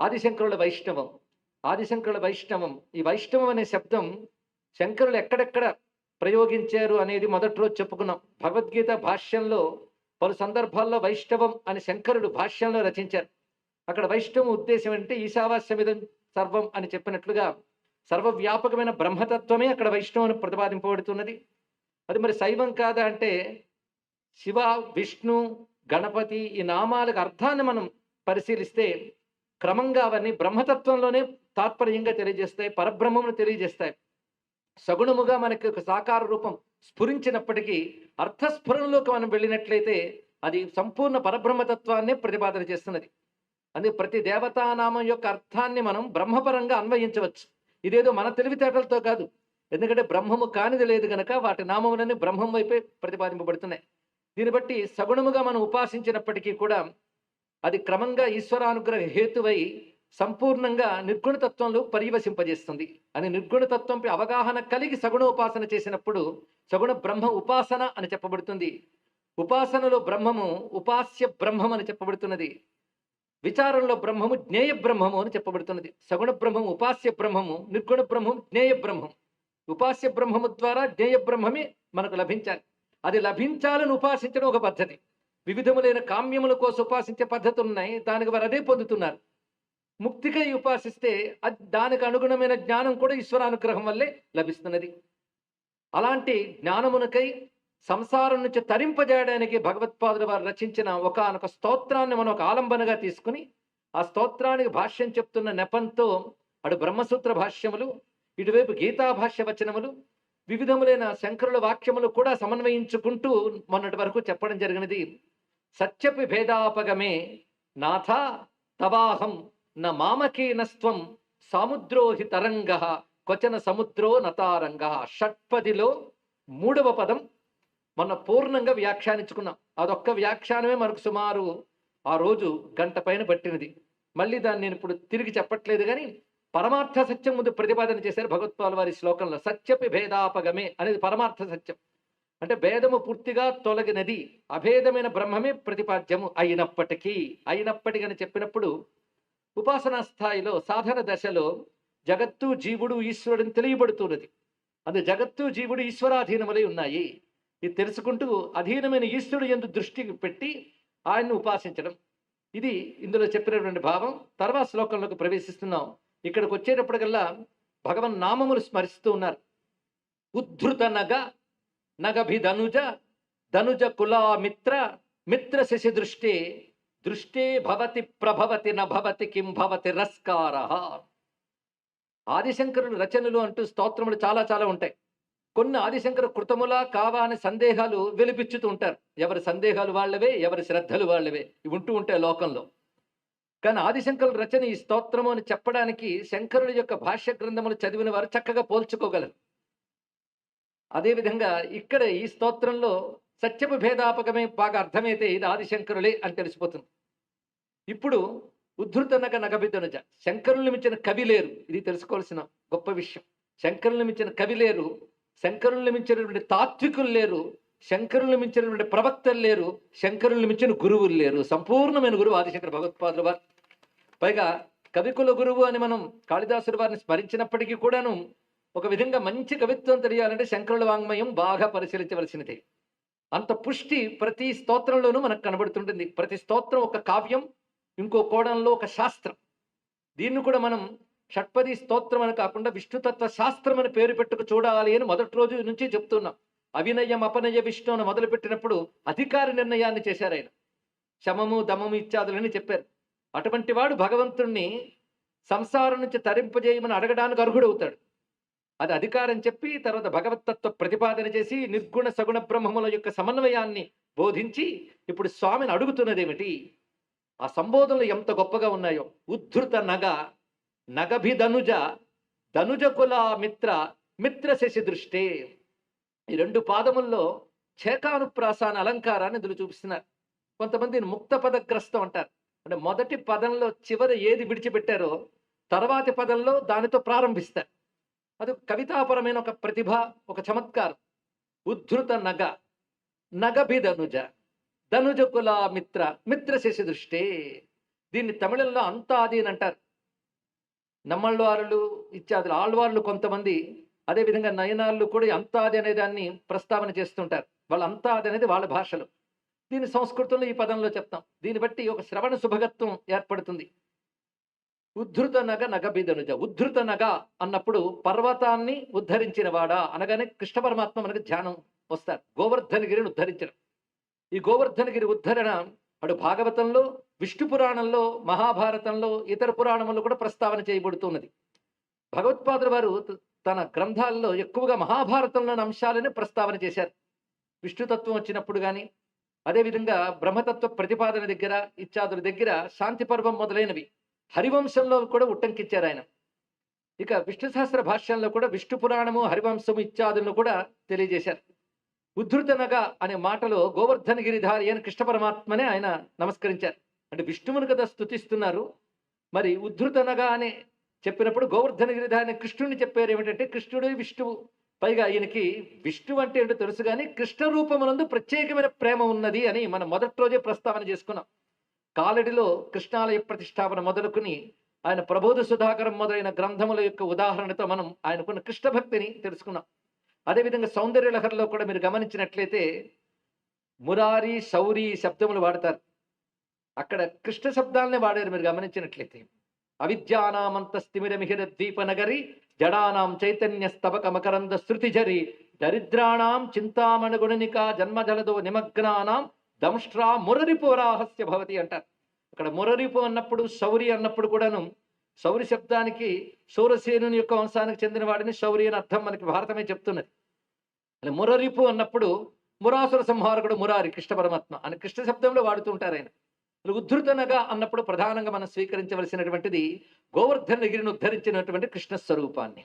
ఆదిశంకరుల వైష్ణవం. ఆదిశంకరుల వైష్ణవం. ఈ వైష్ణవం అనే శబ్దం శంకరులు ఎక్కడెక్కడ ప్రయోగించారు అనేది మొదటి రోజు చెప్పుకున్నాం. భగవద్గీత భాష్యంలో పలు సందర్భాల్లో వైష్ణవం అని శంకరుడు భాష్యంలో రచించారు. అక్కడ వైష్ణవం ఉద్దేశం అంటే ఈశావాస్యమిదం సర్వం అని చెప్పినట్లుగా సర్వవ్యాపకమైన బ్రహ్మతత్వమే అక్కడ వైష్ణవం ప్రతిపాదింపబడుతున్నది. అది మరి శైవం కాదా అంటే శివ విష్ణు గణపతి ఈ నామాలకు అర్థాన్ని మనం పరిశీలిస్తే క్రమంగా అవన్నీ బ్రహ్మతత్వంలోనే తాత్పర్యంగా తెలియజేస్తాయి పరబ్రహ్మమును తెలియజేస్తాయి. సగుణముగా మనకి ఒక సాకార రూపం స్ఫురించినప్పటికీ అర్థస్ఫురణలోకి మనం వెళ్ళినట్లయితే అది సంపూర్ణ పరబ్రహ్మతత్వాన్ని ప్రతిపాదన చేస్తున్నది. అందుకే ప్రతి దేవతానామం యొక్క అర్థాన్ని మనం బ్రహ్మపరంగా అన్వయించవచ్చు. ఇదేదో మన తెలివితేటలతో కాదు. ఎందుకంటే బ్రహ్మము కానిది లేదు గనక వాటి నామములన్నీ బ్రహ్మం వైపే ప్రతిపాదింపబడుతున్నాయి. దీన్ని బట్టి సగుణముగా మనం ఉపాసించినప్పటికీ కూడా అది క్రమంగా ఈశ్వరానుగ్రహ హేతువై సంపూర్ణంగా నిర్గుణతత్వంలో పర్యవసింపజేస్తుంది అని నిర్గుణతత్వంపై అవగాహన కలిగి సగుణ ఉపాసన చేసినప్పుడు సగుణ బ్రహ్మ ఉపాసన అని చెప్పబడుతుంది. ఉపాసనలో బ్రహ్మము ఉపాస్య బ్రహ్మం అని చెప్పబడుతున్నది. విచారంలో బ్రహ్మము జ్ఞేయ బ్రహ్మము అని చెప్పబడుతున్నది. సగుణ బ్రహ్మము ఉపాస్య బ్రహ్మము నిర్గుణ బ్రహ్మం జ్ఞేయ బ్రహ్మం. ఉపాస్య బ్రహ్మము ద్వారా జ్ఞేయ బ్రహ్మమే మనకు లభించాలి. అది లభించాలని ఉపాసించడం ఒక పద్ధతి. వివిధములైన కామ్యముల కోసం ఉపాసించే పద్ధతులు ఉన్నాయి. దానికి వారు అదే పొందుతున్నారు. ముక్తికై ఉపాసిస్తే దానికి అనుగుణమైన జ్ఞానం కూడా ఈశ్వరానుగ్రహం వల్లే లభిస్తున్నది. అలాంటి జ్ఞానమునకై సంసారం నుంచి తరింపజేయడానికి భగవత్పాదులు వారు రచించిన ఒకనొక స్తోత్రాన్ని మనం ఒక ఆలంబనగా తీసుకుని ఆ స్తోత్రానికి భాష్యం చెప్తున్న నెపంతో అటు బ్రహ్మసూత్ర భాష్యములు ఇటువైపు గీతా భాష్య వచనములు వివిధములైన శంకరుల వాక్యములు కూడా సమన్వయించుకుంటూ మొన్నటి వరకు చెప్పడం జరిగినది. సత్యపి భేదాపగమే నాథ తవాహం న మామకీనస్త్వం సాముద్రోహి తరంగ క్వచన సముద్రో నతారంగ షట్పదిలో మూడవ పదం మొన్న పూర్ణంగా వ్యాఖ్యానించుకున్నాం. అదొక్క వ్యాఖ్యానమే మనకు సుమారు ఆ రోజు గంట పైన పట్టినది. మళ్ళీ దాన్ని నేను ఇప్పుడు తిరిగి చెప్పట్లేదు కానీ పరమార్థ సత్యం ముందు ప్రతిపాదన చేశారు భగవత్పాల్ వారి శ్లోకంలో. సత్యపి భేదాపగమే అనేది పరమార్థ సత్యం. అంటే భేదము పూర్తిగా తొలగినది. అభేదమైన బ్రహ్మమే ప్రతిపాద్యము అయినప్పటికీ అయినప్పటికీ అని చెప్పినప్పుడు ఉపాసనా స్థాయిలో సాధన దశలో జగత్తు జీవుడు ఈశ్వరుడిని తెలియబడుతున్నది. అది జగత్తు జీవుడు ఈశ్వరాధీనములై ఉన్నాయి. ఇది తెలుసుకుంటూ అధీనమైన ఈశ్వరుడు ఎందు దృష్టి పెట్టి ఆయన్ని ఉపాసించడం. ఇది ఇందులో చెప్పినటువంటి భావం. తర్వాత శ్లోకంలోకి ప్రవేశిస్తున్నాం. ఇక్కడికి వచ్చేటప్పటికల్లా భగవన్ నామములు స్మరిస్తూ ఉన్నారు. ఉద్ధృతనగా నగభి ధనుజ ధనుజ కులామిత్ర మిత్ర శశి దృష్టి దృష్టి భవతి ప్రభవతి నభవతి కిం భవతి రస్కార. ఆదిశంకరుడు రచనలు అంటూ స్తోత్రములు చాలా చాలా ఉంటాయి. కొన్ని ఆదిశంకర కృతములా కావా అనే సందేహాలు వెలిపించుతూ ఉంటారు. ఎవరి సందేహాలు వాళ్ళవే ఎవరి శ్రద్ధలు వాళ్ళవే ఇవి ఉంటూ ఉంటాయి లోకంలో. కానీ ఆదిశంకరుల రచన ఈ స్తోత్రము అని చెప్పడానికి శంకరుడి యొక్క భాష్య గ్రంథములు చదివిన వారు చక్కగా పోల్చుకోగలరు. అదేవిధంగా ఇక్కడ ఈ స్తోత్రంలో సత్యపు భేదాపకమే బాగా అర్థమైతే ఇది ఆదిశంకరులే అని తెలిసిపోతుంది. ఇప్పుడు ఉద్ధృత నగ నగబిద్దనుజ శంకరుల్ని మించిన కవి లేరు. ఇది తెలుసుకోవాల్సిన గొప్ప విషయం. శంకరుల్ని మించిన కవి లేరు. శంకరుల్ని మించినటువంటి తాత్వికులు లేరు. శంకరుల్ని మించినటువంటి ప్రవక్తలు లేరు. శంకరుల్ని మించిన గురువులు లేరు. సంపూర్ణమైన గురువు ఆదిశంకర భగవత్పాదుల వారు. పైగా కవికుల గురువు అని మనం కాళిదాసుడు వారిని స్మరించినప్పటికీ కూడాను ఒక విధంగా మంచి కవిత్వం తెలియాలంటే శంకరుల వాంగ్మయం బాగా పరిశీలించవలసినదే. అంత పుష్టి ప్రతి స్తోత్రంలోనూ మనకు కనబడుతుంటుంది. ప్రతి స్తోత్రం ఒక కావ్యం ఇంకో కోణంలో ఒక శాస్త్రం. దీన్ని కూడా మనం షట్పది స్తోత్రం అని కాకుండా విష్ణుతత్వ శాస్త్రం అని పేరు పెట్టుకు చూడాలి అని మొదటి రోజు నుంచి చెప్తున్నాం. అవినయం అపనయ విష్ణు అని మొదలుపెట్టినప్పుడు అధికార నిర్ణయాన్ని చేశారు ఆయన. శమము దమము ఇత్యాదులని చెప్పారు. అటువంటి వాడు భగవంతుణ్ణి సంసారం నుంచి తరింపజేయమని అడగడానికి అర్హుడవుతాడు. అది అధికారం చెప్పి తర్వాత భగవతత్వ ప్రతిపాదన చేసి నిర్గుణ సగుణ బ్రహ్మముల యొక్క సమన్వయాన్ని బోధించి ఇప్పుడు స్వామిని అడుగుతున్నదేమిటి? ఆ సంబోధనలు ఎంత గొప్పగా ఉన్నాయో. ఉద్ధృత నగ నగభిధనుజ ధనుజ కుల మిత్ర మిత్ర శశి దృష్టి. ఈ రెండు పాదముల్లో చేకానుప్రాసాన అలంకారాన్ని ఎదురు చూపిస్తున్నారు. కొంతమంది ముక్త పదగ్రస్తం అంటారు. అంటే మొదటి పదంలో చివరి ఏది విడిచిపెట్టారో తర్వాతి పదంలో దానితో ప్రారంభిస్తారు. అది కవితాపరమైన ఒక ప్రతిభ ఒక చమత్కారం. ఉద్ధృత నగ నగభిధనుజ ధనుజ కుల మిత్ర మిత్ర శశి దృష్టి. దీన్ని తమిళంలో అంతాది అని అంటారు. నమ్మళ్ళవారులు ఇత్యాదులు ఆళ్వార్లు కొంతమంది అదేవిధంగా నయనాళ్ళు కూడా అంతాది అనే దాన్ని ప్రస్తావన చేస్తుంటారు. వాళ్ళ అంతాది అనేది వాళ్ళ భాషలో. దీన్ని సంస్కృతంలో ఈ పదంలో చెప్తాం. దీన్ని బట్టి ఒక శ్రవణ శుభగత్వం ఏర్పడుతుంది. ఉద్ధృత నగ నగబిదనుజ ఉద్ధృత నగ అన్నప్పుడు పర్వతాన్ని ఉద్ధరించిన వాడా అనగానే కృష్ణ పరమాత్మ మనకు ధ్యానం వస్తారు. గోవర్ధనగిరిని ఉద్ధరించడం. ఈ గోవర్ధనగిరి ఉద్ధరణ అటు భాగవతంలో విష్ణు పురాణంలో మహాభారతంలో ఇతర పురాణంలో కూడా ప్రస్తావన చేయబడుతున్నది. భగవత్పాదుల వారు తన గ్రంథాల్లో ఎక్కువగా మహాభారతంలోని అంశాలని ప్రస్తావన చేశారు. విష్ణుతత్వం వచ్చినప్పుడు కానీ అదేవిధంగా బ్రహ్మతత్వ ప్రతిపాదన దగ్గర ఇత్యాదుల దగ్గర శాంతి పర్వం మొదలైనవి. హరివంశంలో కూడా ఉట్టంకిచ్చారు ఆయన. ఇక విష్ణు సహస్ర భాష్యంలో కూడా విష్ణు పురాణము హరివంశము ఇత్యాదులను కూడా తెలియజేశారు. ఉద్ధృతనగ అనే మాటలో గోవర్ధన గిరిధారి అని కృష్ణ పరమాత్మనే ఆయన నమస్కరించారు. అంటే విష్ణువుని కదా స్తుతిస్తున్నారు. మరి ఉద్ధృతనగా అని చెప్పినప్పుడు గోవర్ధన గిరిధారి అని కృష్ణుడిని చెప్పారు ఏమిటంటే కృష్ణుడు విష్ణువు. పైగా ఈయనకి విష్ణువు అంటే ఏంటో తెలుసు కానీ కృష్ణ రూపమునందు ప్రత్యేకమైన ప్రేమ ఉన్నది అని మనం మొదటి రోజే ప్రస్తావన చేసుకున్నాం. కాలడిలో కృష్ణాలయ ప్రతిష్టాపన మొదలుకుని ఆయన ప్రబోధ సుధాకరం మొదలైన గ్రంథముల యొక్క ఉదాహరణతో మనం ఆయనకున్న కృష్ణ భక్తిని తెలుసుకున్నాం. అదేవిధంగా సౌందర్య లహరిలో కూడా మీరు గమనించినట్లయితే మురారి శౌరి శబ్దములు వాడతారు. అక్కడ కృష్ణ శబ్దాలనే వాడారు మీరు గమనించినట్లయితే. అవిద్యానామంత స్థిమిరమిహిర ద్వీప నగరి జడానాం చైతన్య స్తబక మకరంద శృతిజరి దరిద్రాణం చింతామణి జన్మజలదో నిమగ్నానాం దంష్ట్రా మురరిపోరాహస్య భవతి అంటారు. అక్కడ మురరిపు అన్నప్పుడు శౌరి అన్నప్పుడు కూడాను శౌరి శబ్దానికి సూరసేనుని యొక్క వంశానికి చెందిన వాడిని శౌరి అని అర్థం మనకి భారతమే చెప్తున్నది. అలా మురరిపు అన్నప్పుడు మురాసుర సంహారకుడు మురారి కృష్ణ పరమాత్మ అని కృష్ణ శబ్దంలో వాడుతూ ఉంటారు ఆయన. ఉద్ధృతనగా అన్నప్పుడు ప్రధానంగా మనం స్వీకరించవలసినటువంటిది గోవర్ధన గిరిని ఉద్ధరించినటువంటి కృష్ణ స్వరూపాన్ని.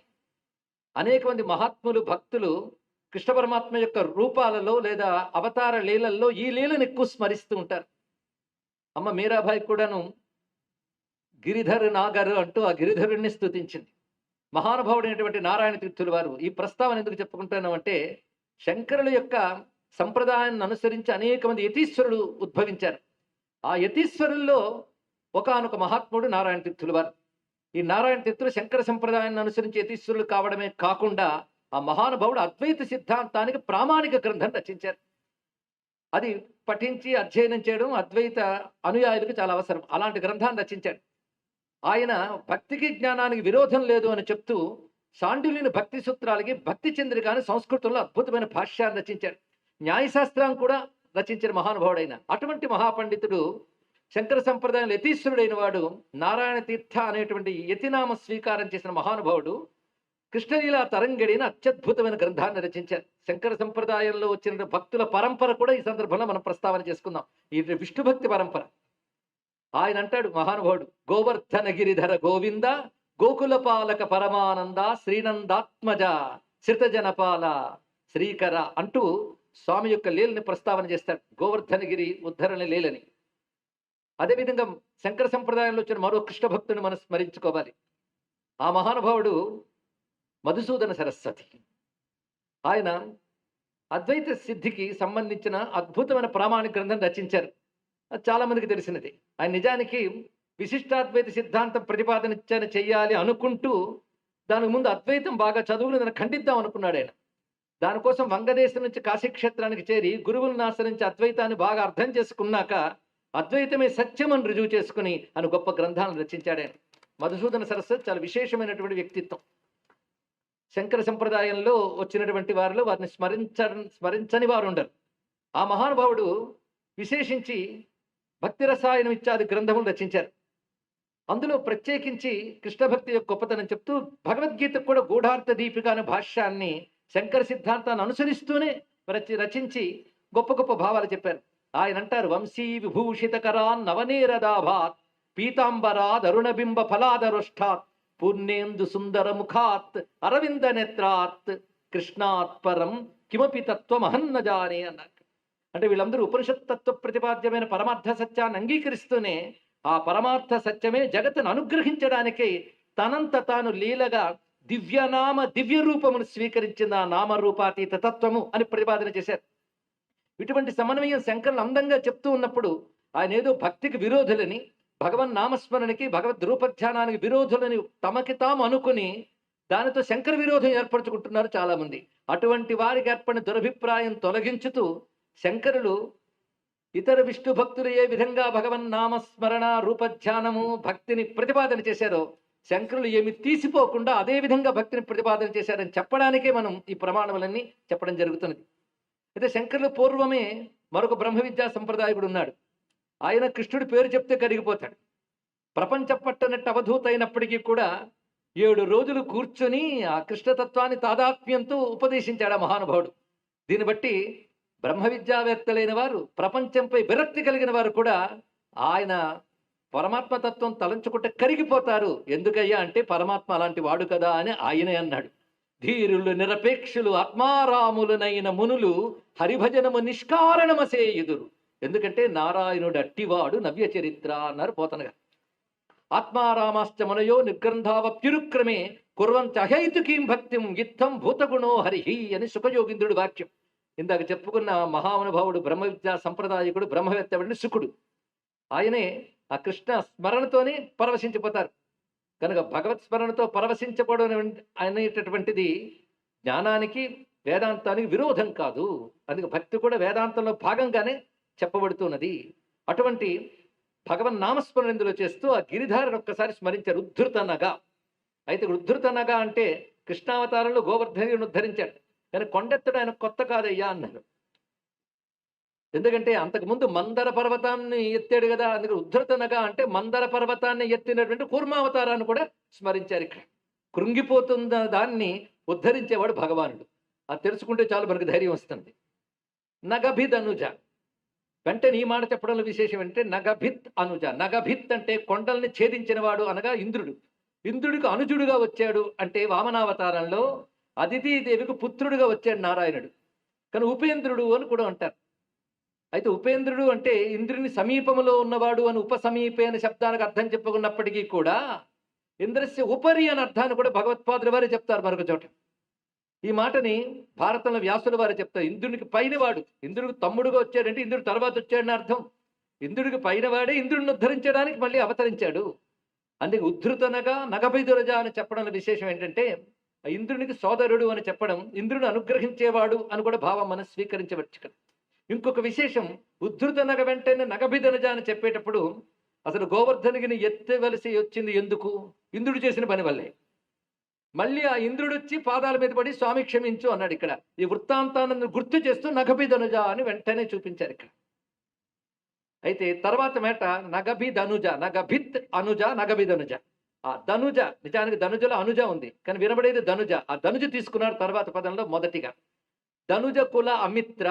అనేక మంది మహాత్ములు భక్తులు కృష్ణ పరమాత్మ యొక్క రూపాలలో లేదా అవతార లీలల్లో ఈ లీలను ఎక్కువ స్మరిస్తూ ఉంటారు. అమ్మ మీరాబాయి కూడాను గిరిధర్ నాగర్ అంటూ ఆ గిరిధరుణ్ణి స్తుతించింది. మహానుభావుడైనటువంటి నారాయణ తీర్థుల వారు ఈ ప్రస్తావన ఎందుకు చెప్పుకుంటున్నామంటే శంకరుల యొక్క సంప్రదాయాన్ని అనుసరించి అనేక మంది యతీశ్వరులు ఉద్భవించారు. ఆ యతీశ్వరుల్లో ఒకానొక మహాత్ముడు నారాయణ తీర్థుల వారు. ఈ నారాయణ తీర్థులు శంకర సంప్రదాయాన్ని అనుసరించి యతీశ్వరులు కావడమే కాకుండా ఆ మహానుభావుడు అద్వైత సిద్ధాంతానికి ప్రామాణిక గ్రంథం రచించారు. అది పఠించి అధ్యయనం చేయడం అద్వైత అనుయాయులకు చాలా అవసరం. అలాంటి గ్రంథాన్ని రచించాడు. ఆయన భక్తికి జ్ఞానానికి విరోధం లేదు అని చెప్తూ సాండుల్యుని భక్తి సూత్రాలకి భక్తి చంద్రికాని సంస్కృతంలో అద్భుతమైన భాష్యాన్ని రచించాడు. న్యాయశాస్త్రాన్ని కూడా రచించిన మహానుభావుడైన అటువంటి మహాపండితుడు శంకర సంప్రదాయంలో యతీశ్వరుడైన వాడు నారాయణ తీర్థ అనేటువంటి యతినామ స్వీకారం చేసిన మహానుభావుడు కృష్ణలీల తరంగడిన అత్యద్భుతమైన గ్రంథాన్ని రచించారు. శంకర సంప్రదాయంలో వచ్చిన భక్తుల పరంపర కూడా ఈ సందర్భంలో మనం ప్రస్తావన చేసుకుందాం. ఈ విష్ణు భక్తి పరంపర. ఆయన అంటాడు మహానుభావుడు గోవర్ధనగిరిధర గోవింద గోకుల పాలక పరమానంద శ్రీనందాత్మజ శ్రితజనపాల శ్రీకర అంటూ స్వామి యొక్క లీలని ప్రస్తావన చేస్తాడు. గోవర్ధనగిరి ఉద్ధరణ లీలని. అదేవిధంగా శంకర సంప్రదాయంలో వచ్చిన మరో కృష్ణ భక్తుని మనం స్మరించుకోవాలి. ఆ మహానుభావుడు మధుసూదన సరస్వతి. ఆయన అద్వైత సిద్ధికి సంబంధించిన అద్భుతమైన ప్రామాణిక గ్రంథం రచించారు. అది చాలామందికి తెలిసినది. ఆయన నిజానికి విశిష్టాద్వైత సిద్ధాంతం ప్రతిపాదన చేయాలి చెయ్యాలి అనుకుంటూ దానికి ముందు అద్వైతం బాగా చదువుకుని దాన్ని ఖండిద్దాం అనుకున్నాడు ఆయన. దానికోసం వంగదేశం నుంచి కాశీక్షేత్రానికి చేరి గురువులను ఆశ్రయించి అద్వైతాన్ని బాగా అర్థం చేసుకున్నాక అద్వైతమే సత్యం అని రుజువు చేసుకుని అని గొప్ప గ్రంథాలను రచించాడు ఆయన. మధుసూదన సరస్వతి చాలా విశేషమైనటువంటి వ్యక్తిత్వం. శంకర సంప్రదాయంలో వచ్చినటువంటి వారిలో వారిని స్మరించ స్మరించని వారు ఉండరు ఆ మహానుభావుడు విశేషించి భక్తి రసాయనం ఇత్యాది గ్రంథములు రచించారు. అందులో ప్రత్యేకించి కృష్ణ భక్తి యొక్క గొప్పతనం చెప్తూ భగవద్గీతకు కూడా గూఢార్థ దీపిక అనే భాష్యాన్ని శంకర సిద్ధాంతాన్ని అనుసరిస్తూనే రచి రచించి గొప్ప గొప్ప భావాలు చెప్పారు. ఆయన అంటారు వంశీ విభూషితకరాన్ నవనేరదాభాత్ పీతాంబరాద్ అరుణబింబ ఫలాదరుష్టాత్ పూర్ణేందు సుందర ముఖాత్ అరవింద నేత్రాత్ కృష్ణాత్ పరం కిమపి తత్వమహన్న జానే అన్నారు అంటే వీళ్ళందరూ ఉపనిషత్ తత్వ ప్రతిపాద్యమైన పరమార్థ సత్యాన్ని అంగీకరిస్తూనే ఆ పరమార్థ సత్యమే జగత్తును అనుగ్రహించడానికి తనంత తాను లీలగా దివ్యనామ దివ్య రూపమును స్వీకరించిన ఆ నామరూపాతీత తత్వము అని ప్రతిపాదన చేశారు. ఇటువంటి సమన్వయం శంకరులు అందంగా చెప్తూ ఉన్నప్పుడు ఆయన ఏదో భక్తికి విరోధులని భగవన్ నామస్మరణకి భగవద్ రూపధ్యానానికి విరోధులని తమకి తాము అనుకుని దానితో శంకర విరోధం ఏర్పరచుకుంటున్నారు చాలా మంది అటువంటి వారికి ఏర్పడిన దురభిప్రాయం తొలగించుతూ శంకరులు ఇతర విష్ణు భక్తులు ఏ విధంగా భగవన్ నామస్మరణ రూపధ్యానము భక్తిని ప్రతిపాదన చేశారో శంకరులు ఏమి తీసిపోకుండా అదే విధంగా భక్తిని ప్రతిపాదన చేశారని చెప్పడానికే మనం ఈ ప్రమాణములన్నీ చెప్పడం జరుగుతున్నది. అయితే శంకరులు పూర్వమే మరొక బ్రహ్మ విద్యా సంప్రదాయకుడు ఉన్నాడు. ఆయన కృష్ణుడి పేరు చెప్తే కరిగిపోతాడు. ప్రపంచ పట్టనట్టు అవధూత అయినప్పటికీ కూడా ఏడు రోజులు కూర్చొని ఆ కృష్ణతత్వాన్ని తాదాత్మ్యంతో ఉపదేశించాడు ఆ మహానుభావుడు. దీన్ని బట్టి బ్రహ్మ విద్యావేత్తలైన వారు ప్రపంచంపై విరక్తి కలిగిన వారు కూడా ఆయన పరమాత్మతత్వం తలంచుకుంటే కరిగిపోతారు. ఎందుకయ్యా అంటే పరమాత్మ అలాంటి వాడు కదా అని ఆయనే అన్నాడు. ధీరులు నిరపేక్షులు ఆత్మారాములనైన మునులు హరిభజనము నిష్కారణమసే ఎదురు. ఎందుకంటే నారాయణుడు అట్టివాడు నవ్య చరిత్ర అన్నారు పోతనగా. ఆత్మారామాశ్చ మనయో నిర్గ్రంథావప్యురుక్రమే కుర్వంత అహైతుకీం భక్తిం యుద్ధం భూతగుణో హరిహి అని సుఖయోగింద్రుడు వాక్యం. ఇందాక చెప్పుకున్న మహానుభావుడు బ్రహ్మ విద్యా సంప్రదాయకుడు బ్రహ్మవేత్తవుడిని సుఖుడు. ఆయనే ఆ కృష్ణ స్మరణతోనే పరవశించిపోతారు. కనుక భగవత్ స్మరణతో పరవశించబడడం అనేటటువంటిది జ్ఞానానికి వేదాంతానికి విరోధం కాదు. అందుకే భక్తి కూడా వేదాంతంలో భాగంగానే చెప్పబడుతున్నది. అటువంటి భగవన్ నామస్మరణందులో చేస్తూ ఆ గిరిధారను ఒక్కసారి స్మరించారు ఉద్ధృతనగా. అయితే ఉద్ధృతనగా అంటే కృష్ణావతారంలో గోవర్ధనుడిని ఉద్ధరించాడు. కానీ కొండెత్తడు ఆయన కొత్త కాదయ్యా అన్నారు. ఎందుకంటే అంతకుముందు మందర పర్వతాన్ని ఎత్తాడు కదా అందుకని ఉద్ధృతనగా అంటే మందర పర్వతాన్ని ఎత్తినటువంటి కూర్మావతారాన్ని కూడా స్మరించారు ఇక్కడ. కృంగిపోతున్న దాన్ని ఉద్ధరించేవాడు భగవానుడు. అది తెలుసుకుంటే చాలు మనకు ధైర్యం వస్తుంది. నగభిధనుజ వెంటనే ఈ మాట చెప్పడంలో విశేషం అంటే నగభిత్ అనుజ. నగభిత్ అంటే కొండల్ని ఛేదించినవాడు అనగా ఇంద్రుడు. ఇంద్రుడికి అనుజుడుగా వచ్చాడు అంటే వామనావతారంలో అతిథిదేవికి పుత్రుడుగా వచ్చాడు నారాయణుడు. కానీ ఉపేంద్రుడు అని కూడా అంటారు. అయితే ఉపేంద్రుడు అంటే ఇంద్రుని సమీపంలో ఉన్నవాడు అని ఉపసమీపే అనే శబ్దానికి అర్థం చెప్పుకున్నప్పటికీ కూడా ఇంద్రస్య ఉపరి అని అర్థాన్ని కూడా భగవత్పాదుల వారే చెప్తారు మరొక చోట. ఈ మాటని భారతంలో వ్యాసుల వారు చెప్తారు ఇంద్రునికి పైన వాడు ఇంద్రుడికి తమ్ముడుగా వచ్చాడంటే ఇంద్రుడు తర్వాత వచ్చాడని అర్థం. ఇంద్రుడికి పైన వాడే ఇంద్రుడిని ఉద్ధరించడానికి మళ్ళీ అవతరించాడు. అందుకే ఉద్ధృతనగా నగభైదురజ అని చెప్పడంలో విశేషం ఏంటంటే ఆ ఇంద్రునికి సోదరుడు అని చెప్పడం ఇంద్రుని అనుగ్రహించేవాడు అని కూడా భావం మనం స్వీకరించవచ్చు ఇక్కడ ఇంకొక విశేషం ఉద్ధృతనగ వెంటనే నగభిదనజ అని చెప్పేటప్పుడు అసలు గోవర్ధనుగిని ఎత్తవలసి వచ్చింది ఎందుకు? ఇంద్రుడు చేసిన పని వల్లే. మళ్ళీ ఆ ఇంద్రుడు వచ్చి పాదాల మీద పడి స్వామి క్షమించు అన్నాడు ఇక్కడ. ఈ వృత్తాంతాన్ని గుర్తు చేస్తూ నగభిధనుజ అని వెంటనే చూపించారు ఇక్కడ. అయితే తర్వాత మేట నగభి ధనుజ నగభిత్ అనుజ నగభిధనుజ. ఆ ధనుజ నిజానికి ధనుజలో అనుజ ఉంది కానీ వినబడేది ధనుజ. ఆ ధనుజ తీసుకున్నారు తర్వాత పదంలో మొదటిగా. ధనుజ కుల అమిత్ర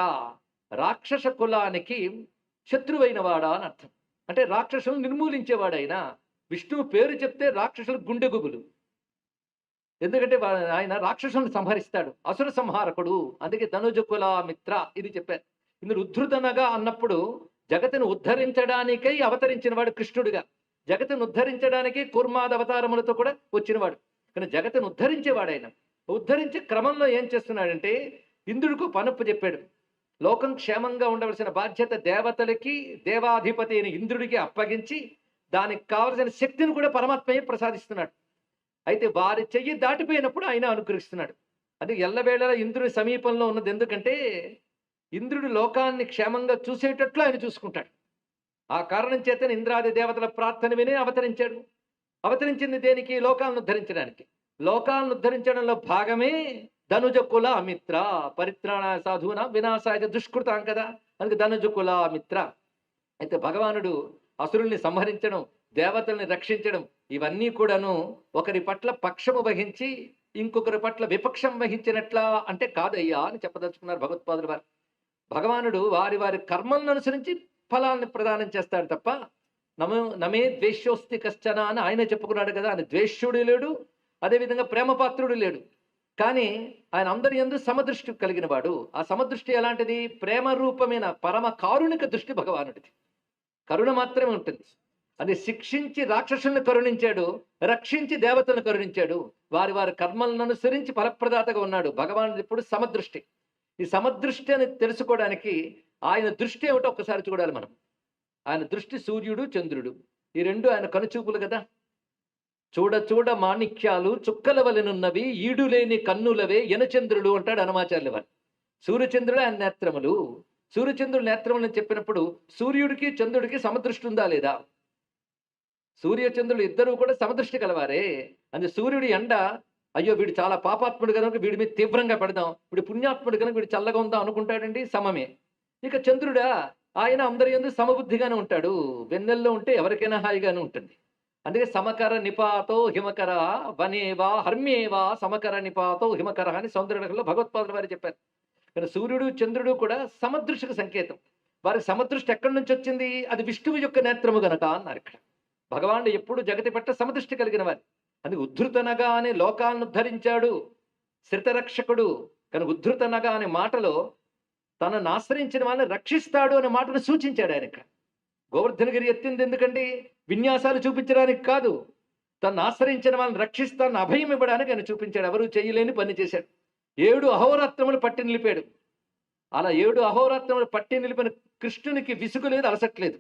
రాక్షస కులానికి శత్రువైన వాడా అని అర్థం. అంటే రాక్షసులను నిర్మూలించేవాడైనా విష్ణువు పేరు చెప్తే రాక్షసులు గుండెగుబులు ఎందుకంటే ఆయన రాక్షసులను సంహరిస్తాడు. అసుర సంహారకుడు. అందుకే ధనుజ కుల మిత్ర ఇది చెప్పారు. ఇందులో ఉద్ధృతనగా అన్నప్పుడు జగత్తును ఉద్ధరించడానికై అవతరించిన వాడు కృష్ణుడిగా. జగత్తును ఉద్ధరించడానికి కుర్మాద అవతారములతో కూడా వచ్చినవాడు. కానీ జగత్తును ఉద్ధరించేవాడు ఆయన ఉద్ధరించే క్రమంలో ఏం చేస్తున్నాడంటే ఇంద్రుడికి పనప్పు చెప్పాడు. లోకం క్షేమంగా ఉండవలసిన బాధ్యత దేవతలకి దేవాధిపతి అయిన ఇంద్రుడికి అప్పగించి దానికి కావలసిన శక్తిని కూడా పరమాత్మయే ప్రసాదిస్తున్నాడు. అయితే వారి చెయ్యి దాటిపోయినప్పుడు ఆయన అనుగ్రహిస్తున్నాడు. అది ఎల్లవేళలా ఇంద్రుడి సమీపంలో ఉన్నది ఎందుకంటే ఇంద్రుడు లోకాన్ని క్షేమంగా చూసేటట్లు ఆయన చూసుకుంటాడు. ఆ కారణం చేతనే ఇంద్రాది దేవతల ప్రార్థన వినే అవతరించాడు. అవతరించింది దేనికి? లోకాలను ఉద్ధరించడానికి. లోకాలను ఉద్ధరించడంలో భాగమే ధనుజ కుల మిత్ర. పరిత్రాణ సాధువున? వినాశాయ దుష్కృతాం కదా. అందుకే ధనుజ కుల మిత్ర. అయితే భగవానుడు అసురుల్ని సంహరించడం దేవతల్ని రక్షించడం ఇవన్నీ కూడాను ఒకరి పట్ల పక్షము వహించి ఇంకొకరి పట్ల విపక్షం వహించినట్లా అంటే కాదయ్యా అని చెప్పదలుచుకున్నారు భగవత్పాదులు వారు. భగవానుడు వారి వారి కర్మలను అనుసరించి ఫలాన్ని ప్రదానం చేస్తాడు తప్ప నమో నమే ద్వేష్యోస్తి కష్టన అని ఆయన చెప్పుకున్నాడు కదా ఆయన ద్వేష్యుడు లేడు అదేవిధంగా ప్రేమపాత్రుడు లేడు. కానీ ఆయన అందరి ఎందు సమదృష్టి కలిగిన వాడు ఆ సమదృష్టి ఎలాంటిది? ప్రేమ రూపమైన పరమ కారుణిక దృష్టి భగవానుడిది. కరుణ మాత్రమే ఉంటుంది. అని శిక్షించి రాక్షసులను కరుణించాడు రక్షించి దేవతలను కరుణించాడు. వారి వారి కర్మలను అనుసరించి ఫలప్రదాతగా ఉన్నాడు. భగవానుడు ఇప్పుడు సమదృష్టి. ఈ సమదృష్టి అని తెలుసుకోవడానికి ఆయన దృష్టి ఏమిటో ఒక్కసారి చూడాలి మనం. ఆయన దృష్టి సూర్యుడు చంద్రుడు. ఈ రెండు ఆయన కనుచూపులు కదా. చూడ చూడ మాణిక్యాలు చుక్కల వలెనున్నవి ఈడులేని కన్నులవే ఎనచంద్రుడు అంటాడు హనుమాచార్యుల వారు. సూర్యచంద్రుడు ఆయన నేత్రములు. సూర్యచంద్రుడు నేత్రములు అని చెప్పినప్పుడు సూర్యుడికి చంద్రుడికి సమదృష్టి ఉందా లేదా? సూర్యచంద్రులు ఇద్దరూ కూడా సమదృష్టి కలవారే. అంటే సూర్యుడి ఎండ అయ్యో వీడు చాలా పాపాత్ముడు కనుక వీడి మీద తీవ్రంగా పెడదాం. వీడు పుణ్యాత్ముడు కనుక వీడు చల్లగా ఉందాం అనుకుంటాడండి సమమే. ఇక చంద్రుడా ఆయన అందరి ఎందు సమబుద్ధిగానే ఉంటాడు. వెన్నెల్లో ఉంటే ఎవరికైనా హాయిగానే ఉంటుంది. అందుకే సమకర నిపాతో హిమకర వనేవా హర్మేవా సమకర నిపాతో హిమకర అని సౌందర్యలో భగవత్పాదుల వారు చెప్పారు. కానీ సూర్యుడు చంద్రుడు కూడా సమదృష్టికి సంకేతం. వారి సమదృష్టి ఎక్కడి నుంచి వచ్చింది? అది విష్ణువు యొక్క నేత్రము గనక అన్నారు ఇక్కడ. భగవానుడు ఎప్పుడు జగతి పట్ల సమదృష్టి కలిగిన వారు అందుకే ఉద్ధృతనగా అనే లోకాలను ధరించాడు శృతరక్షకుడు కానీ ఉద్ధృతనగా అనే మాటలో తనను ఆశ్రయించిన వాళ్ళని రక్షిస్తాడు అనే మాటను సూచించాడు ఆయన ఇక్కడ గోవర్ధనగిరి ఎత్తింది ఎందుకండి? విన్యాసాలు చూపించడానికి కాదు. తను ఆశ్రయించిన వాళ్ళని రక్షిస్తాను అభయం ఇవ్వడానికి ఆయన చూపించాడు. ఎవరు చేయలేని పని చేశాడు. ఏడు అహోరాత్రములు పట్టి నిలిపాడు. అలా ఏడు అహోరాత్రములు పట్టి నిలిపిన కృష్ణునికి విసుగు లేదు అలసట్లేదు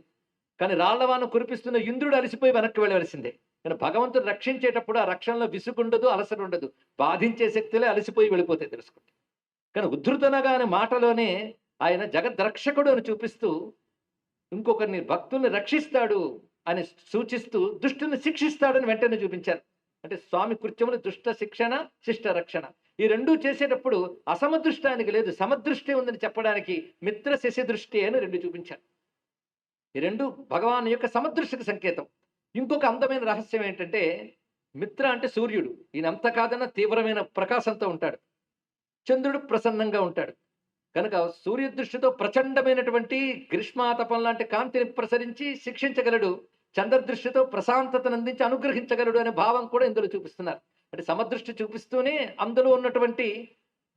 కానీ రాళ్ళవాన కురిపిస్తున్న ఇంద్రుడు అలసిపోయి వెనక్కి వెళ్ళవలసిందే. కానీ భగవంతుడు రక్షించేటప్పుడు ఆ రక్షణలో విసుగుండదు అలసట ఉండదు బాధించే శక్తులే అలసిపోయి వెళ్ళిపోతాయి తెలుసుకుంటే. కానీ ఉద్ధృతనగా అనే మాటలోనే ఆయన జగద్రక్షకుడు అని చూపిస్తూ ఇంకొకరిని భక్తుల్ని రక్షిస్తాడు అని సూచిస్తూ దుష్టుని శిక్షిస్తాడని వెంటనే చూపించారు. అంటే స్వామి కృత్యములు దుష్ట శిక్షణ శిష్ట రక్షణ. ఈ రెండూ చేసేటప్పుడు అసమదృష్టానికి లేదు సమదృష్టి ఉందని చెప్పడానికి మిత్ర శశి దృష్టి అని రెండు చూపించారు. ఈ రెండు భగవాన్ యొక్క సమదృష్టికి సంకేతం. ఇంకొక అందమైన రహస్యం ఏంటంటే మిత్ర అంటే సూర్యుడు. ఈయన అంత కాదన్న తీవ్రమైన ప్రకాశంతో ఉంటాడు. చంద్రుడు ప్రసన్నంగా ఉంటాడు. కనుక సూర్య దృష్టితో ప్రచండమైనటువంటి గ్రీష్మాతపం లాంటి కాంతిని ప్రసరించి శిక్షించగలడు. చంద్రదృష్టితో ప్రశాంతతను అందించి అనుగ్రహించగలడు అనే భావం కూడా ఇందులో చూపిస్తున్నారు. అంటే సమదృష్టి చూపిస్తూనే అందులో ఉన్నటువంటి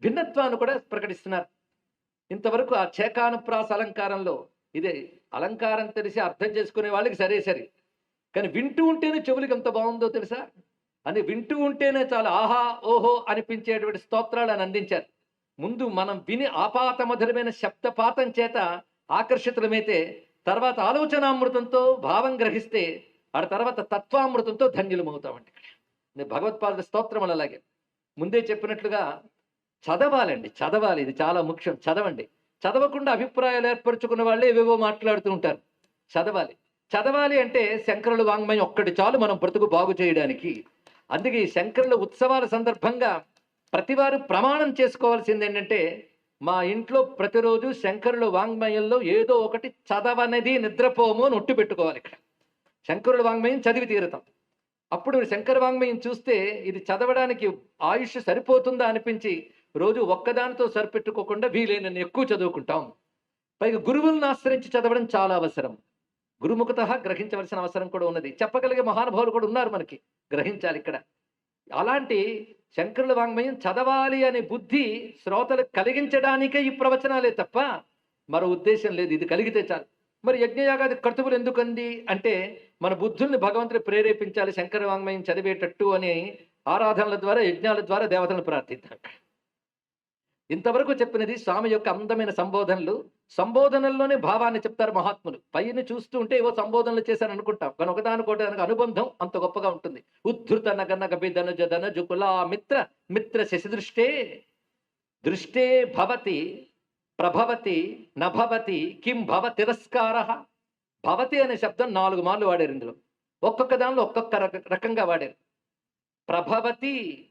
భిన్నత్వాన్ని కూడా ప్రకటిస్తున్నారు. ఇంతవరకు ఆ చేకానుప్రాస అలంకారంలో ఇదే అలంకారం తెలిసి అర్థం చేసుకునే వాళ్ళకి సరే సరే. కానీ వింటూ ఉంటేనే చెవులకి ఎంత బాగుందో తెలుసా? అని వింటూ ఉంటేనే చాలా ఆహా ఓహో అనిపించేటువంటి స్తోత్రాలు అని అందించారు. ముందు మనం విని ఆపాత మధురమైన శబ్దపాతం చేత ఆకర్షితులమైతే తర్వాత ఆలోచనామృతంతో భావం గ్రహిస్తే ఆ తర్వాత తత్వామృతంతో ధన్యులమవుతామండి ఇక్కడ. భగవత్పాద స్తోత్రములు అలాగే. ముందే చెప్పినట్లుగా చదవాలండి చదవాలి. ఇది చాలా ముఖ్యం. చదవండి. చదవకుండా అభిప్రాయాలు ఏర్పరచుకున్న వాళ్ళే ఏవేవో మాట్లాడుతూ ఉంటారు. చదవాలి. చదవాలి అంటే శంకరుల వాంగ్మయం ఒక్కటి చాలు మనం బ్రతుకు బాగు చేయడానికి. అందుకే ఈ శంకరుల ఉత్సవాల సందర్భంగా ప్రతివారు ప్రమాణం చేసుకోవాల్సింది ఏంటంటే మా ఇంట్లో ప్రతిరోజు శంకరుల వాంగ్మయంలో ఏదో ఒకటి చదవనది నిద్రపోము అని ఒట్టు పెట్టుకోవాలి ఇక్కడ. శంకరుల వాంగ్మయం చదివి తీరుతాం. అప్పుడు శంకర వాంగ్మయం చూస్తే ఇది చదవడానికి ఆయుష్ సరిపోతుందా అనిపించి రోజు ఒక్కదానితో సరిపెట్టుకోకుండా వీలైనన్ని ఎక్కువ చదువుకుంటాం. పైగా గురువులను ఆశ్రయించి చదవడం చాలా అవసరం. గురుముఖత గ్రహించవలసిన అవసరం కూడా ఉన్నది. చెప్పగలిగే మహానుభావులు కూడా ఉన్నారు మనకి. గ్రహించాలి ఇక్కడ. అలాంటి శంకరుల వాంగ్మయం చదవాలి అనే బుద్ధి శ్రోతలకు కలిగించడానికే ఈ ప్రవచనాలే తప్ప మరో ఉద్దేశం లేదు. ఇది కలిగితే చాలు. మరి యజ్ఞయాగాది కర్తువులు ఎందుకంది అంటే మన బుద్ధుల్ని భగవంతుని ప్రేరేపించాలి శంకర వాంగ్మయం చదివేటట్టు అని ఆరాధనల ద్వారా యజ్ఞాల ద్వారా దేవతలను ప్రార్థిద్దాం. ఇంతవరకు చెప్పినది స్వామి యొక్క అందమైన సంబోధనలు. సంబోధనల్లోనే భావాన్ని చెప్తారు మహాత్ములు. పైన చూస్తూ ఉంటే ఏవో సంబోధనలు చేశారు అనుకుంటాం. కానీ ఒకదానికోటి అనుబంధం అంత గొప్పగా ఉంటుంది. ఉద్ధృత నగ నగ బిధనుజ ధనుజు కులా మిత్ర మిత్ర శశి దృష్టే భవతి ప్రభవతి నభవతి కిం భవ తిరస్కార. భవతి అనే శబ్దం నాలుగు మార్లు వాడారు ఇందులో. ఒక్కొక్క దానిలో ఒక్కొక్క రక- రకంగా వాడారు. ప్రభవతి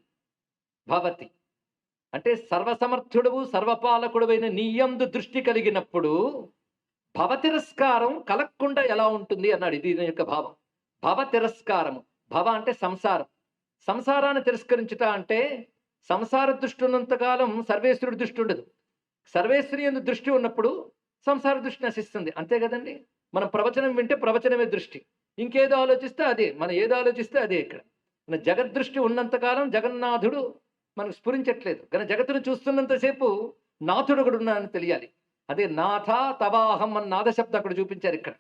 భవతి. అంటే సర్వసమర్థుడవు సర్వపాలకుడవైన నీయందు దృష్టి కలిగినప్పుడు భవ తిరస్కారం కలగకుండా ఎలా ఉంటుంది అన్నాడు. ఇది దీని యొక్క భావం. భవ తిరస్కారము భవ అంటే సంసారం. సంసారాన్ని తిరస్కరించుట అంటే సంసార దృష్టి ఉన్నంతకాలం సర్వేశ్వరుడు దృష్టి ఉండదు. సర్వేశ్వరి ఎందు దృష్టి ఉన్నప్పుడు సంసార దృష్టి నశిస్తుంది. అంతే కదండి? మనం ప్రవచనం వింటే ప్రవచనమే దృష్టి. ఇంకేదో ఆలోచిస్తే అదే. మనం ఏదో ఆలోచిస్తే అదే ఇక్కడ. మన జగద్దృష్టి ఉన్నంతకాలం జగన్నాథుడు మనకు స్ఫురించట్లేదు. కానీ జగత్తును చూస్తున్నంతసేపు నాథుడు ఒకడు ఉన్నాడని తెలియాలి. అదే నాథ తవాహం అన్న నాదశబ్దం అక్కడ చూపించారు ఇక్కడ.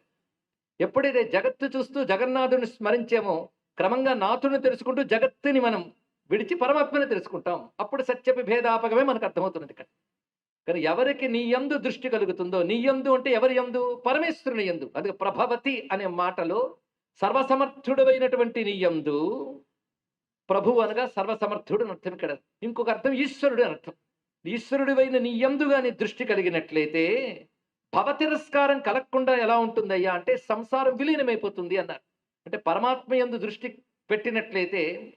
ఎప్పుడైతే జగత్తు చూస్తూ జగన్నాథుని స్మరించామో క్రమంగా నాథుని తెలుసుకుంటూ జగత్తుని మనం విడిచి పరమాత్మని తెలుసుకుంటాం. అప్పుడు సత్యపి భేదాపకమే మనకు అర్థమవుతున్నది ఇక్కడ. కానీ ఎవరికి నీ యందు దృష్టి కలుగుతుందో నీ యందు అంటే ఎవరి యందు? పరమేశ్వరుని యందు. అది ప్రభవతి అనే మాటలో సర్వసమర్థుడైనటువంటి నీ యందు ప్రభువు అనగా సర్వసమర్థుడు అని అర్థం ఇక్కడ. ఇంకొక అర్థం ఈశ్వరుడు అని అర్థం. ఈశ్వరుడివైన నీ యందుగా నీ దృష్టి కలిగినట్లయితే భవ తిరస్కారం కలగకుండా ఎలా ఉంటుందయ్యా అంటే సంసారం విలీనమైపోతుంది అన్నారు. అంటే పరమాత్మ ఎందు దృష్టి పెట్టినట్లయితే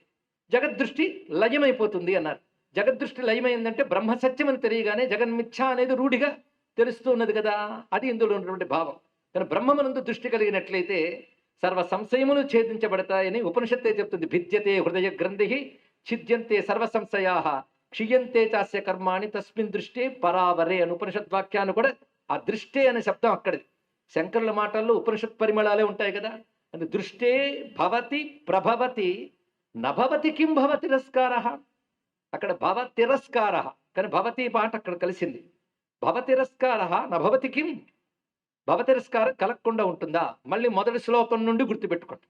జగద్దృష్టి లయమైపోతుంది అన్నారు. జగద్దృష్టి లయమైందంటే బ్రహ్మసత్యం అని తెలియగానే జగన్మిథ్య అనేది రూఢిగా తెలుస్తూ ఉన్నది కదా. అది ఇందులో ఉన్నటువంటి భావం. కానీ బ్రహ్మమునందు దృష్టి కలిగినట్లయితే సర్వ సంశయములు ఛేదించబడతాయని ఉపనిషత్తే చెప్తుంది. భిద్యతే హృదయ గ్రంథి ఛిద్యంతే సర్వ సంశయా క్షీయంతే చాస్య కర్మాణి తస్మిన్ దృష్టి పరావరే అని ఉపనిషత్ వాక్యాన్ని కూడా ఆ దృష్టే అనే శబ్దం అక్కడిది. శంకరుల మాటల్లో ఉపనిషత్ పరిమళాలే ఉంటాయి కదా. అని దృష్టే భవతి ప్రభవతి నభవతి కిం భవ తిరస్కార. అక్కడ భవ తిరస్కార. కానీ భవతి పాట అక్కడ కలిసింది. భవ తిరస్కార నభవతి కిం భవ తిరస్కారం కలగకుండా ఉంటుందా? మళ్ళీ మొదటి శ్లోకం నుండి గుర్తుపెట్టుకోండి.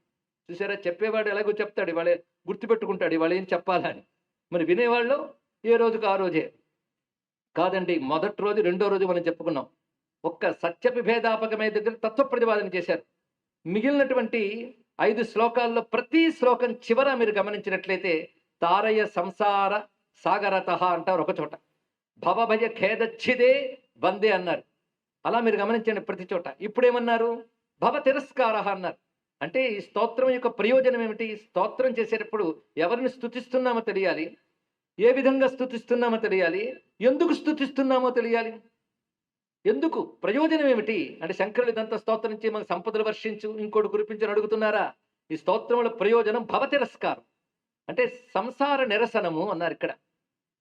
చూసారా? చెప్పేవాడు ఎలాగో చెప్తాడు ఇవాళ గుర్తుపెట్టుకుంటాడు ఇవాళ ఏం చెప్పాలని. మరి వినేవాళ్ళు ఏ రోజుకు ఆ రోజే? కాదండి మొదటి రోజు రెండో రోజు మనం చెప్పుకున్నాం. ఒక్క సత్యపిభేదాపకమే దగ్గర తత్వ ప్రతిపాదన చేశారు. మిగిలినటువంటి ఐదు శ్లోకాల్లో ప్రతి శ్లోకం చివర మీరు గమనించినట్లయితే తారయ సంసార సాగరత అంటారు ఒక చోట. భవభయ ఖేదచ్చిదే వందే అన్నారు. అలా మీరు గమనించండి ప్రతి చోట. ఇప్పుడేమన్నారు? భవ తిరస్కార అన్నారు. అంటే ఈ స్తోత్రం యొక్క ప్రయోజనం ఏమిటి? స్తోత్రం చేసేటప్పుడు ఎవరిని స్థుతిస్తున్నామో తెలియాలి. ఏ విధంగా స్థుతిస్తున్నామో తెలియాలి? ఎందుకు స్థుతిస్తున్నామో తెలియాలి? ఎందుకు? ప్రయోజనం ఏమిటి? అంటే శంకరుడు ఇదంతా స్తోత్రం నుంచి మనకు సంపదలు వర్షించు ఇంకోటి గురిపించని అడుగుతున్నారా? ఈ స్తోత్రముల ప్రయోజనం భవ తిరస్కారం. అంటే సంసార నిరసనము అన్నారు ఇక్కడ.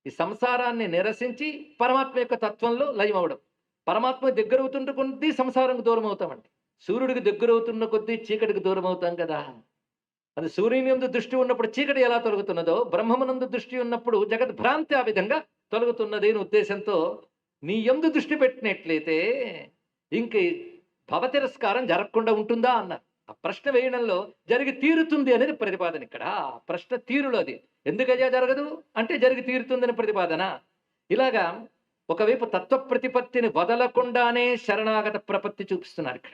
ఈ సంసారాన్ని నిరసించి పరమాత్మ యొక్క తత్వంలో లయమవడం. పరమాత్మ దగ్గర అవుతున్న కొద్దీ సంసారంకు దూరం అవుతామండి సూర్యుడికి దగ్గర అవుతున్న కొద్దీ చీకటికి దూరం అవుతాం కదా. అది సూర్యుని ఎందు దృష్టి ఉన్నప్పుడు చీకటి ఎలా తొలగుతున్నదో బ్రహ్మమునందు దృష్టి ఉన్నప్పుడు జగత్ భ్రాంతి ఆ విధంగా తొలగుతున్నది అని ఉద్దేశంతో నీ ఎందు దృష్టి పెట్టినట్లయితే ఇంక భవతిరస్కారం భవ తిరస్కారం జరగకుండా ఉంటుందా అన్నారు. ఆ ప్రశ్న వేయడంలో జరిగి తీరుతుంది అనేది ప్రతిపాదన ఇక్కడ. ఆ ప్రశ్న తీరులో అది. ఎందుకయ్యా జరగదు? అంటే జరిగి తీరుతుందని ప్రతిపాదన. ఇలాగా ఒకవైపు తత్వ ప్రతిపత్తిని వదలకుండానే శరణాగత ప్రపత్తి చూపిస్తున్నారు ఇక్కడ.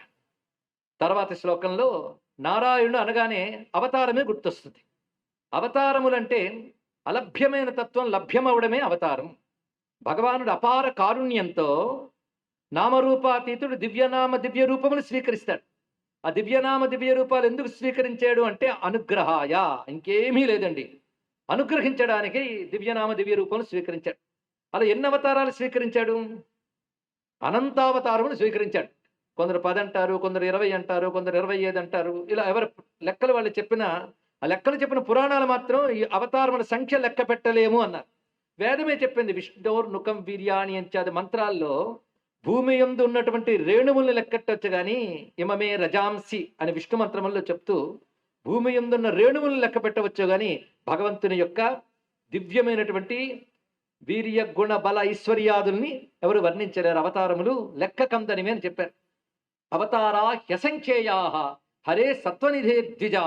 తర్వాత శ్లోకంలో నారాయణుడు అనగానే అవతారమే గుర్తొస్తుంది. అవతారములంటే అలభ్యమైన తత్వం లభ్యమవడమే అవతారం. భగవానుడు అపార కారుణ్యంతో నామరూపాతీతుడు దివ్యనామ దివ్య రూపములు స్వీకరిస్తాడు. ఆ దివ్యనామ దివ్య రూపాలు ఎందుకు స్వీకరించాడు అంటే అనుగ్రహాయ. ఇంకేమీ లేదండి. అనుగ్రహించడానికి దివ్యనామ దివ్య రూపములు స్వీకరించాడు. అలా ఎన్ని అవతారాలు స్వీకరించాడు? అనంతావతారములు స్వీకరించాడు. కొందరు పది అంటారు కొందరు ఇరవై అంటారు కొందరు ఇరవై ఐదు అంటారు. ఇలా ఎవరు లెక్కలు వాళ్ళు చెప్పిన ఆ లెక్కలు చెప్పిన పురాణాలు మాత్రం ఈ అవతారముల సంఖ్య లెక్క పెట్టలేము అన్నారు. వేదమే చెప్పింది విష్ణోర్ నుకం వీర్యాణి అంచాది మంత్రాల్లో భూమి ఎందు ఉన్నటువంటి రేణువుల్ని లెక్కట్టవచ్చు కానీ ఇమమే రజాంసి అని విష్ణు మంత్రముల్లో చెప్తూ భూమి ఎందున్న రేణువులను లెక్క పెట్టవచ్చు కానీ భగవంతుని యొక్క దివ్యమైనటువంటి వీర్య గుణ బల ఐశ్వర్యాదుల్ని ఎవరు వర్ణించలేరు. అవతారములు లెక్క కందనివి అని చెప్పారు. అవతారా హ్యసంఖ్యేయా హరే సత్వనిధే ద్విజా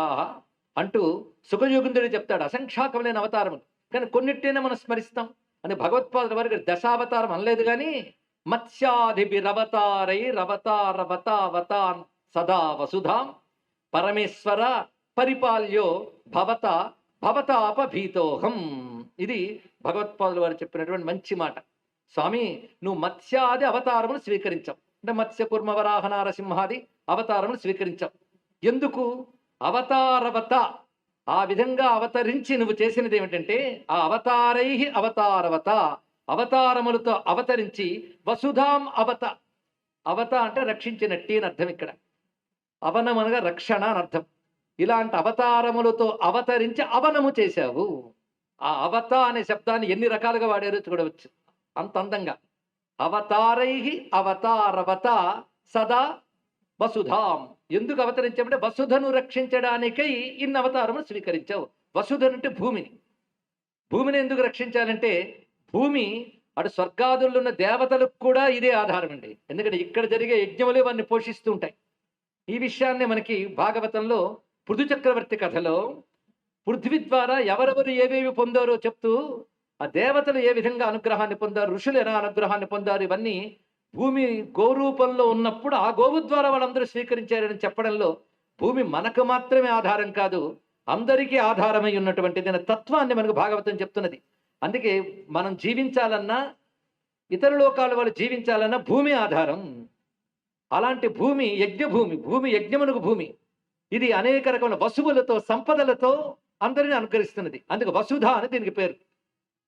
అంటూ సుఖయోగిందుడు చెప్తాడు. అసంఖ్యాకములైన అవతారములు. కానీ కొన్నిటినే మనం స్మరిస్తాం. అని భగవత్పాదుల వారికి దశావతారం అనలేదు కానీ మత్స్యాధిభిరవతారై రవతారవతావతాన్ సదా వసుధాం పరమేశ్వర పరిపాల్యో భవత భవతాపభీతోహం ఇది భగవత్పాదులు వారు చెప్పినటువంటి మంచి మాట. స్వామి నువ్వు మత్స్యాది అవతారములు స్వీకరించావు. అంటే మత్స్య కుర్మ వరాహ నారసింహాది అవతారములు స్వీకరించావు. ఎందుకు? అవతారవత. ఆ విధంగా అవతరించి నువ్వు చేసినది ఏమిటంటే ఆ అవతారై అవతారవత. అవతారములతో అవతరించి వసుధాం అవత. అవత అంటే రక్షించినట్టి అని అర్థం ఇక్కడ. అవనం అనగా రక్షణ అని అర్థం. ఇలాంటి అవతారములతో అవతరించి అవనము చేశావు. ఆ అవత అనే శబ్దాన్ని ఎన్ని రకాలుగా వాడారో చూడవచ్చు. అంత అందంగా. అవతారై అవతారవత సదా వసుధాం. ఎందుకు అవతరించామంటే వసుధను రక్షించడానికై ఇన్ని అవతారములు స్వీకరించావు. వసుధను అంటే భూమిని. భూమిని ఎందుకు రక్షించాలంటే భూమి అటు స్వర్గాదుల్లో ఉన్న దేవతలకు కూడా ఇదే ఆధారం అండి. ఎందుకంటే ఇక్కడ జరిగే యజ్ఞములే వారిని పోషిస్తూ ఉంటాయి. ఈ విషయాన్ని మనకి భాగవతంలో పృథు చక్రవర్తి కథలో పృథ్వీ ద్వారా ఎవరెవరు ఏవేవి పొందారో చెప్తూ ఆ దేవతలు ఏ విధంగా అనుగ్రహాన్ని పొందారు ఋషులు ఎలా అనుగ్రహాన్ని పొందారు ఇవన్నీ భూమి గోరూపంలో ఉన్నప్పుడు ఆ గోవు ద్వారా వాళ్ళందరూ స్వీకరించారని చెప్పడంలో భూమి మనకు మాత్రమే ఆధారం కాదు అందరికీ ఆధారమై ఉన్నటువంటిది అనే తత్వాన్ని మనకు భాగవతం చెప్తున్నది. అందుకే మనం జీవించాలన్నా ఇతర లోకాల వాళ్ళు జీవించాలన్నా భూమి ఆధారం. అలాంటి భూమి యజ్ఞభూమి భూమి యజ్ఞమునకు భూమి. ఇది అనేక రకమైన వసువులతో సంపదలతో అందరిని అనుకరిస్తున్నది. అందుకు వసుధ అని దీనికి పేరు.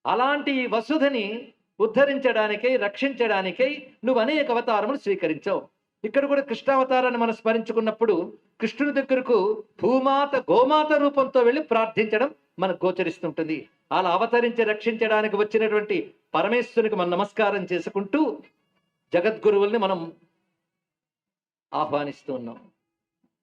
అలాంటి ఈ వసుధని ఉద్ధరించడానికై రక్షించడానికై నువ్వు అనేక అవతారములు స్వీకరించావు. ఇక్కడ కూడా కృష్ణావతారాన్ని మనం స్మరించుకున్నప్పుడు కృష్ణుని దగ్గరకు భూమాత గోమాత రూపంతో వెళ్ళి ప్రార్థించడం మనకు గోచరిస్తుంటుంది. అలా అవతరించి రక్షించడానికి వచ్చినటువంటి పరమేశ్వరునికి మనం నమస్కారం చేసుకుంటూ జగద్గురువుల్ని మనం ఆహ్వానిస్తూ ఉన్నాం.